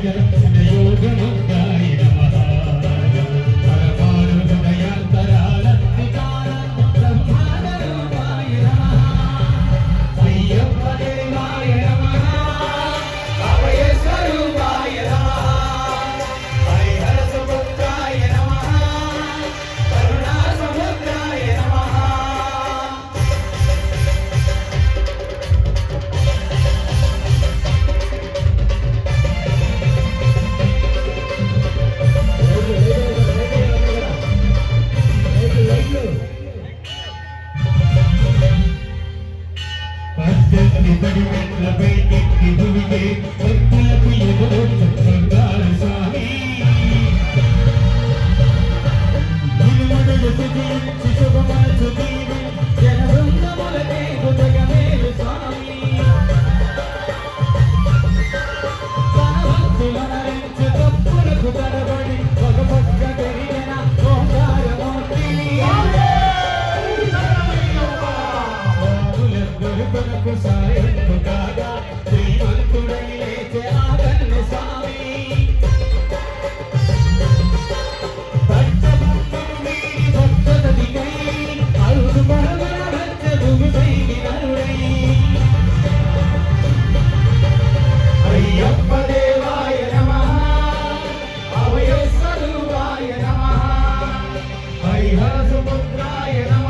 Obrigado. Hey, hey. శ్రీహరసముద్రాయ నమ.